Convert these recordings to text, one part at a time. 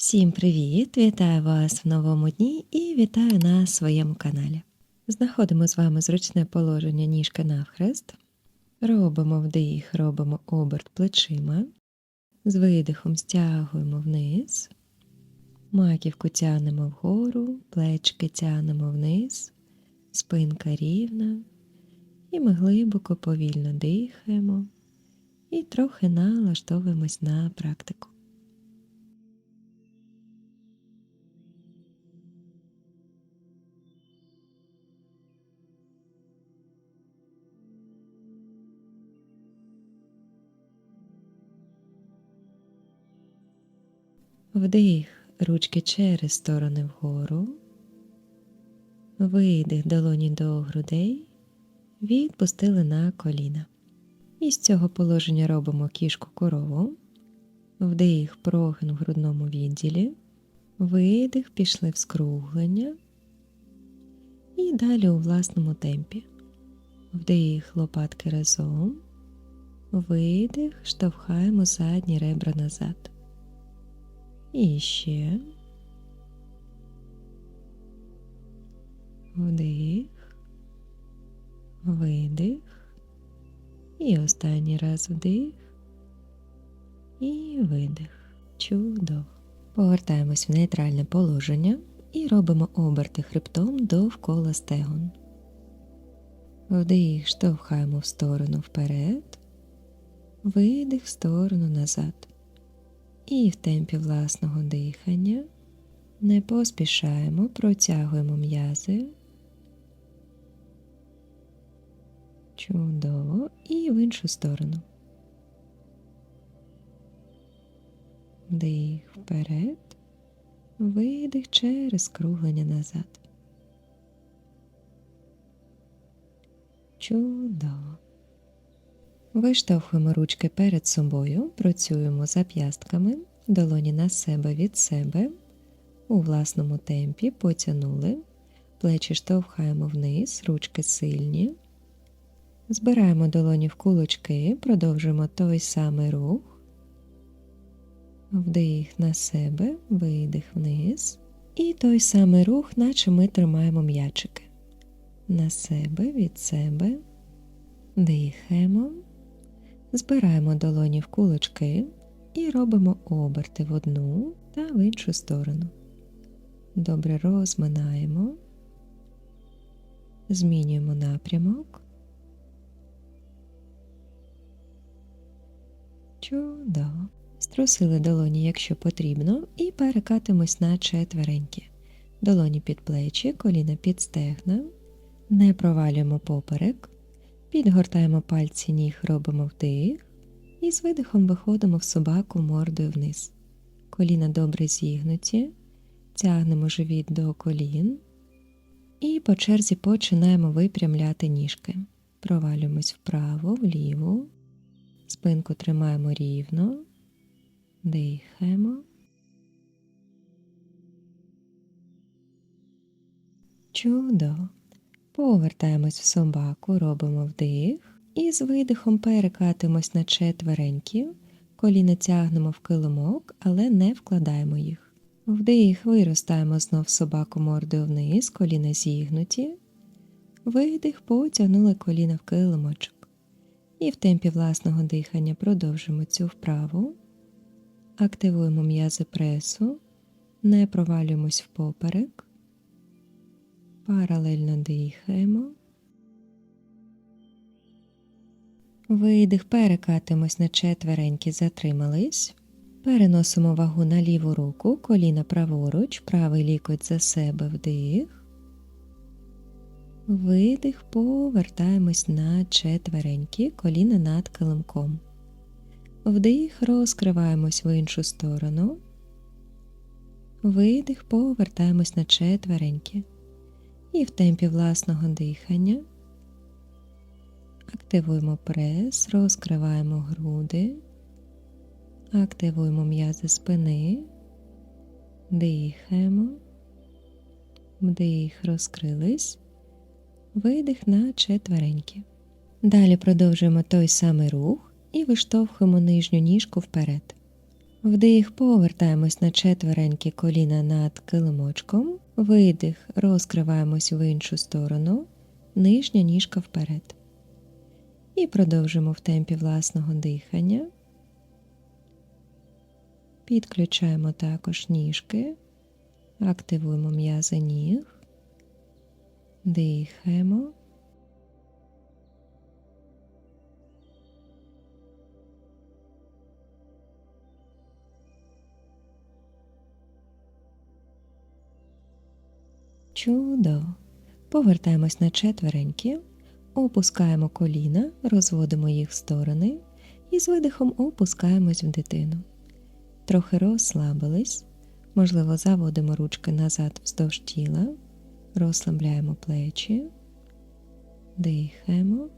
Всім привіт! Вітаю вас в новому дні і вітаю на своєму каналі. Знаходимо з вами зручне положення ніжка навхрест. Робимо вдих, робимо оберт плечима. З видихом стягуємо вниз. Маківку тянемо вгору, плечки тянемо вниз, спинка рівна. І ми глибоко повільно дихаємо і трохи налаштовуємось на практику. Вдих. Ручки через сторони вгору, видих долоні до грудей, відпустили на коліна. І з цього положення робимо кішку корову, вдих. Прогин в грудному відділі, видих, пішли в скруглення. І далі у власному темпі. Вдих. Лопатки разом, видих, штовхаємо задні ребра назад. І ще. Вдих, видих. І останній раз вдих і видих. Чудово. Повертаємось в нейтральне положення і робимо оберти хребтом довкола стегон. Вдих штовхаємо в сторону вперед, видих в сторону назад. І в темпі власного дихання не поспішаємо, протягуємо м'язи. Чудово. І в іншу сторону. Вдих вперед, видих через круглення назад. Чудово. Виштовхуємо ручки перед собою, працюємо зап'ястками, долоні на себе від себе. У власному темпі потягнули, плечі штовхаємо вниз, ручки сильні. Збираємо долоні в кулочки, продовжуємо той самий рух. Вдих на себе, видих вниз. І той самий рух, наче ми тримаємо м'ячики. На себе від себе. Дихаємо. Збираємо долоні в кулочки і робимо оберти в одну та в іншу сторону. Добре розминаємо, змінюємо напрямок. Чудово. Струсили долоні, якщо потрібно, і перекатимось на четвереньки. Долоні під плечі, коліна під стегна, не провалюємо поперек. Підгортаємо пальці ніг, робимо вдих і з видихом виходимо в собаку мордою вниз. Коліна добре зігнуті, тягнемо живіт до колін і по черзі починаємо випрямляти ніжки. Провалюємось вправо, вліво, спинку тримаємо рівно, дихаємо. Чудово. Повертаємось в собаку, робимо вдих і з видихом перекатимось на четверенькі, коліна тягнемо в килимок, але не вкладаємо їх. Вдих, виростаємо знов собаку мордою вниз, коліна зігнуті. Видих, потягнули коліна в килимочок. І в темпі власного дихання продовжимо цю вправу. Активуємо м'язи пресу, не провалюємось впоперек. Паралельно дихаємо. Видих, перекатимось на четверенькі, затримались. Переносимо вагу на ліву руку, коліна праворуч, правий лікоть за себе вдих. Видих, повертаємось на четверенькі, коліна над килимком. Вдих, розкриваємось в іншу сторону. Видих, повертаємось на четверенькі. І в темпі власного дихання активуємо прес, розкриваємо груди, активуємо м'язи спини, дихаємо, вдих, розкрились, видих на четверенькі. Далі продовжуємо той самий рух і виштовхуємо нижню ніжку вперед. Вдих, повертаємось на четверенькі коліна над килимочком. Видих, розкриваємось в іншу сторону, нижня ніжка вперед. І продовжимо в темпі власного дихання. Підключаємо також ніжки, активуємо м'язи ніг, дихаємо. Чудово. Повертаємось на четвереньки, опускаємо коліна, розводимо їх в сторони і з видихом опускаємось в дитину. Трохи розслабились, можливо, заводимо ручки назад вздовж тіла, розслабляємо плечі, дихаємо.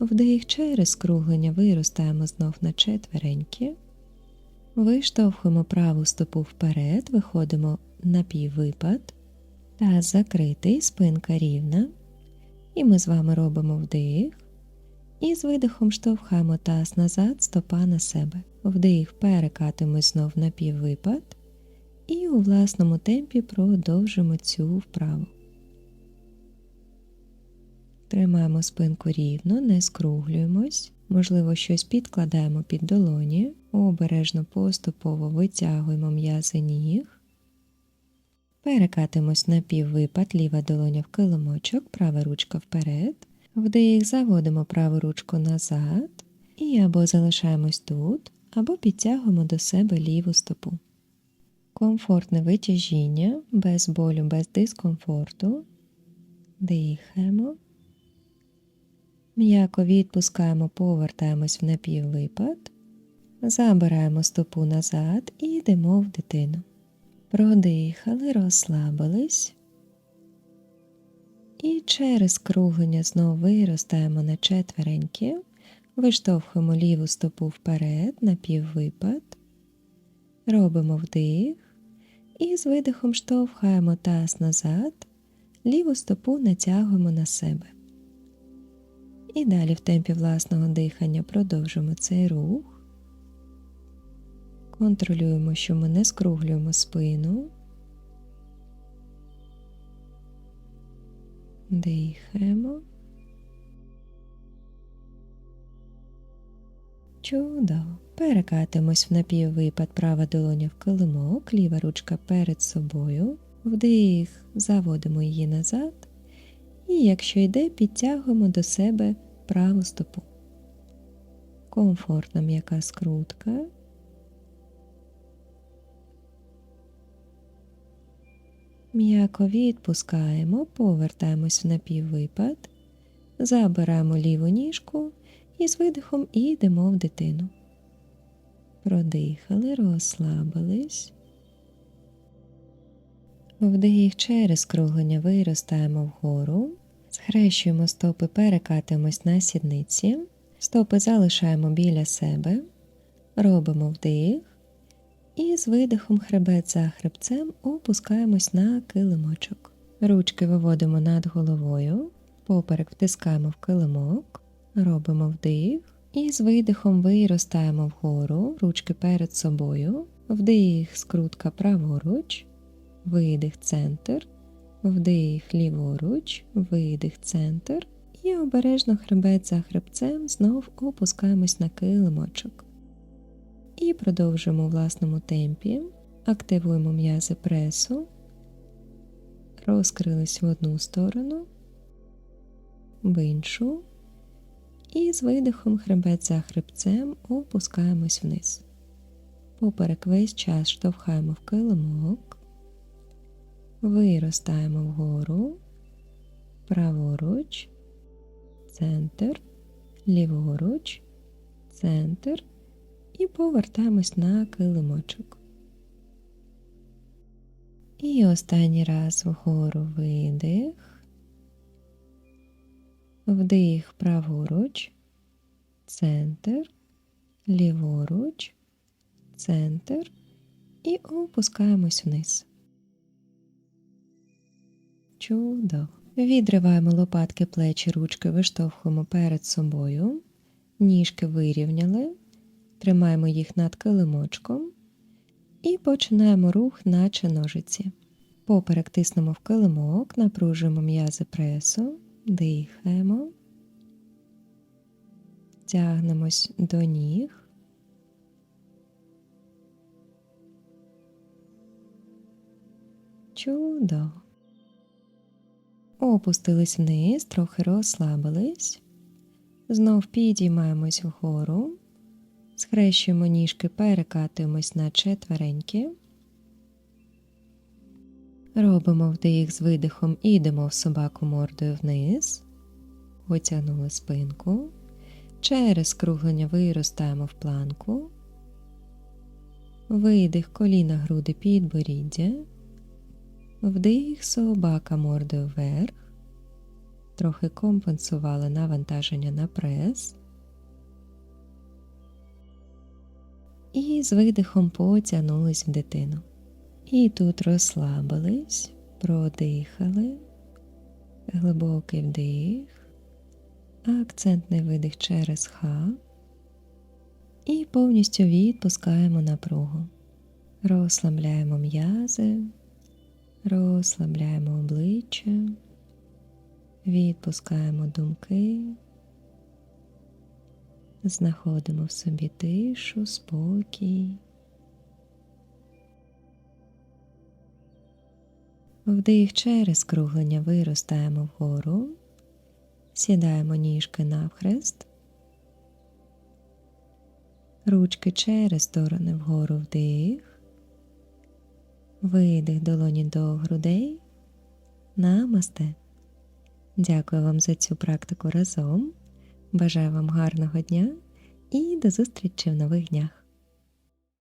Вдих через скруглення виростаємо знов на четвереньки. Виштовхуємо праву стопу вперед, виходимо на піввипад, та закритий, спинка рівна. І ми з вами робимо вдих. І з видихом штовхаємо таз назад, стопа на себе. Вдих, перекатимось знов на піввипад. І у власному темпі продовжимо цю вправу. Тримаємо спинку рівно, не скруглюємось. Можливо, щось підкладаємо під долоні, обережно поступово витягуємо м'язи ніг. Перекатимось на піввипад, ліва долоня в килимочок, права ручка вперед. Вдих, заводимо праву ручку назад і або залишаємось тут, або підтягуємо до себе ліву стопу. Комфортне витяжіння, без болю, без дискомфорту. Дихаємо. М'яко відпускаємо, повертаємось в напіввипад, забираємо стопу назад і йдемо в дитину. Продихали, розслабились. І через круглення знову виростаємо на четвереньки, виштовхуємо ліву стопу вперед на піввипад, робимо вдих і з видихом штовхаємо таз назад, ліву стопу натягуємо на себе. І далі в темпі власного дихання продовжимо цей рух. Контролюємо, що ми не скруглюємо спину. Дихаємо. Чудово. Перекатимось в напіввипад права долоня в килимок, ліва ручка перед собою. Вдих, заводимо її назад. І якщо йде, підтягуємо до себе праву стопу. Комфортна м'яка скрутка. М'яко відпускаємо, повертаємось в напіввипад, забираємо ліву ніжку і з видихом йдемо в дитину. Продихали, розслабились. Вдих через круглення виростаємо вгору, схрещуємо стопи, перекатуємось на сідниці, стопи залишаємо біля себе, робимо вдих. І з видихом хребет за хребцем опускаємось на килимочок. Ручки виводимо над головою, поперек втискаємо в килимок, робимо вдих. І з видихом виростаємо вгору, ручки перед собою, вдих, скрутка праворуч, видих центр, вдих ліворуч, видих центр. І обережно хребет за хребцем знов опускаємось на килимочок. І продовжуємо у власному темпі, активуємо м'язи пресу, розкрились в одну сторону, в іншу, і з видихом хребет за хребцем опускаємось вниз. Поперек весь час штовхаємо в килимок, виростаємо вгору, праворуч, центр, ліворуч, центр і повертаємось на килимочок. І останній раз вгору видих, вдих праворуч, центр, ліворуч, центр і опускаємось вниз. Чудово. Відриваємо лопатки плечі, ручки, виштовхуємо перед собою, ніжки вирівняли. Тримаємо їх над килимочком і починаємо рух, наче ножиці. Поперек тиснемо в килимок, напружуємо м'язи пресу, дихаємо, тягнемось до ніг. Чудово. Опустились вниз, трохи розслабились. Знов підіймаємось вгору, схрещуємо ніжки, перекатуємось на четвереньки. Робимо вдих з видихом і йдемо в собаку мордою вниз, витягнули спинку. Через скруглення виростаємо в планку. Видих коліна груди підборіддя. Вдих собака мордою вверх. Трохи компенсували навантаження на прес. І з видихом потягнулись в дитину. І тут розслабились, продихали, глибокий вдих, акцентний видих через ха. І повністю відпускаємо напругу. Розслабляємо м'язи, розслабляємо обличчя, відпускаємо думки, знаходимо в собі тишу, спокій. Вдих через круглення виростаємо вгору, сідаємо ніжки навхрест, ручки через сторони вгору вдих, видих долоні до грудей, намасте. Дякую вам за цю практику разом. Бажаю вам гарного дня і до зустрічі в нових днях.